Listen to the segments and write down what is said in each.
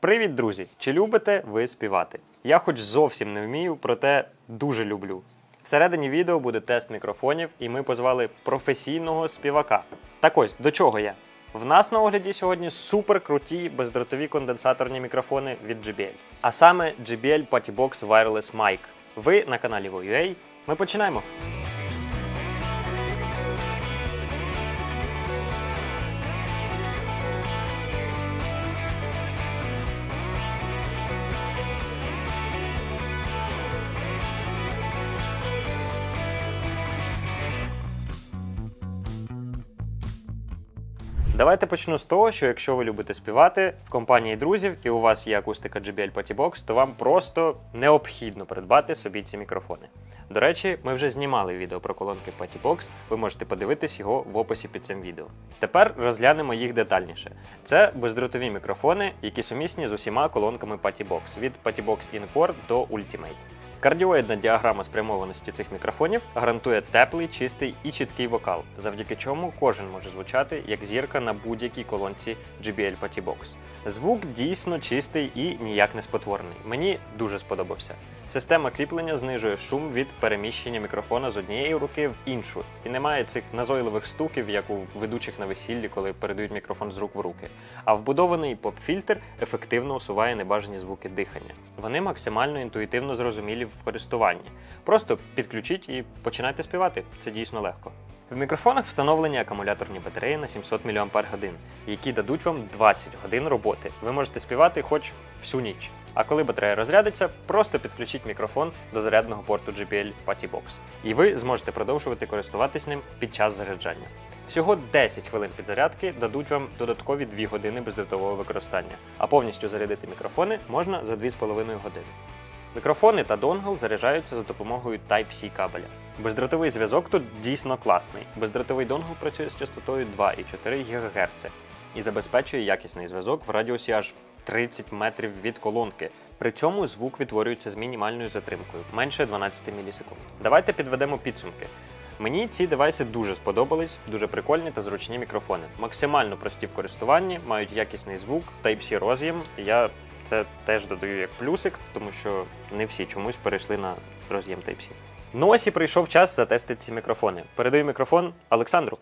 Привіт, друзі! Чи любите ви співати? Я хоч зовсім не вмію, проте дуже люблю. Всередині відео буде тест мікрофонів, і ми позвали професійного співака. Так ось, до чого я? В нас на огляді сьогодні супер круті бездротові конденсаторні мікрофони від JBL. А саме JBL Pattybox Wireless Mic. Ви на каналі VOUA. Ми починаємо. Давайте почну з того, що якщо ви любите співати в компанії друзів і у вас є акустика JBL Pattybox, то вам просто необхідно придбати собі ці мікрофони. До речі, ми вже знімали відео про колонки Pattybox, ви можете подивитись його в описі під цим відео. Тепер розглянемо їх детальніше. Це бездротові мікрофони, які сумісні з усіма колонками Pattybox від Pattybox In-Core до Ultimate. Кардіоїдна діаграма спрямованості цих мікрофонів гарантує теплий, чистий і чіткий вокал, завдяки чому кожен може звучати як зірка на будь-якій колонці JBL Pattybox. Звук дійсно чистий і ніяк не спотворений. Мені дуже сподобався. Система кріплення знижує шум від переміщення мікрофона з однієї руки в іншу, і немає цих назойливих стуків, як у ведучих на весіллі, коли передають мікрофон з рук в руки. А вбудований поп-фільтр ефективно усуває небажані звуки дихання. Вони максимально інтуїтивно зрозумілі в користуванні. Просто підключіть і починайте співати. Це дійсно легко. В мікрофонах встановлені акумуляторні батареї на 700 мАч, які дадуть вам 20 годин роботи. Ви можете співати хоч всю ніч. А коли батарея розрядиться, просто підключіть мікрофон до зарядного порту JBL Pattybox, і ви зможете продовжувати користуватись ним під час заряджання. Всього 10 хвилин підзарядки дадуть вам додаткові 2 години бездротового використання, а повністю зарядити мікрофони можна за 2,5 години. Мікрофони та донгл заряджаються за допомогою Type-C кабеля. Бездротовий зв'язок тут дійсно класний. Бездротовий донгл працює з частотою 2,4 ГГц і забезпечує якісний зв'язок в радіусі аж 30 метрів від колонки. При цьому звук відтворюється з мінімальною затримкою менше 12 мілісекунд. Давайте підведемо підсумки. Мені ці девайси дуже сподобались, дуже прикольні та зручні мікрофони. Максимально прості в користуванні, мають якісний звук, Type-C роз'єм. Я це теж додаю як плюсик, тому що не всі чомусь перейшли на роз'єм Type-C. Ну ось і прийшов час затестити ці мікрофони. Передаю мікрофон Олександру.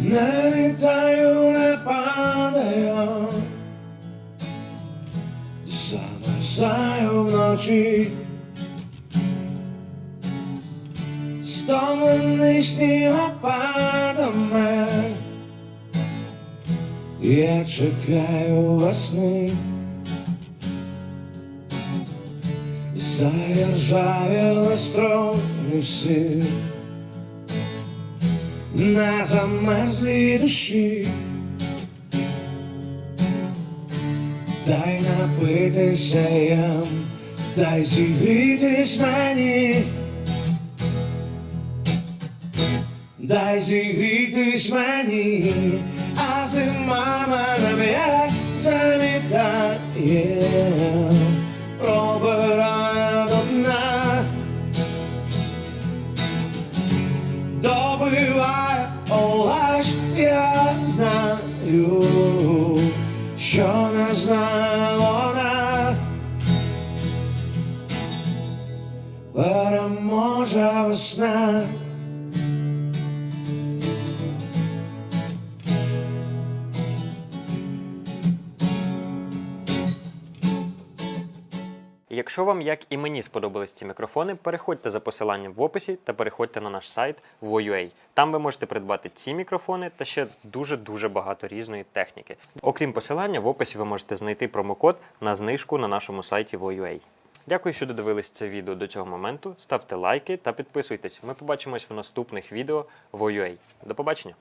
Не літаю, не падаю, замерзаю вночі, стомлений снігопадами, я чекаю весни, заіржавіли струни всі. На замерзлій душі. Дай напитися ям, дай зігрітись мені, дай зігрітись мені, а зима мене б'є, замітає, пробирає до дна. добиває олаж, я знаю, що не знає Весна. Якщо вам, як і мені, сподобались ці мікрофони, переходьте за посиланням в описі та переходьте на наш сайт VOUA. Там ви можете придбати ці мікрофони та ще дуже-дуже багато різної техніки. Окрім посилання, в описі ви можете знайти промокод на знижку на нашому сайті VOUA. Дякую, що додивились це відео до цього моменту. Ставте лайки та підписуйтесь. Ми побачимось в наступних відео VOUA. До побачення!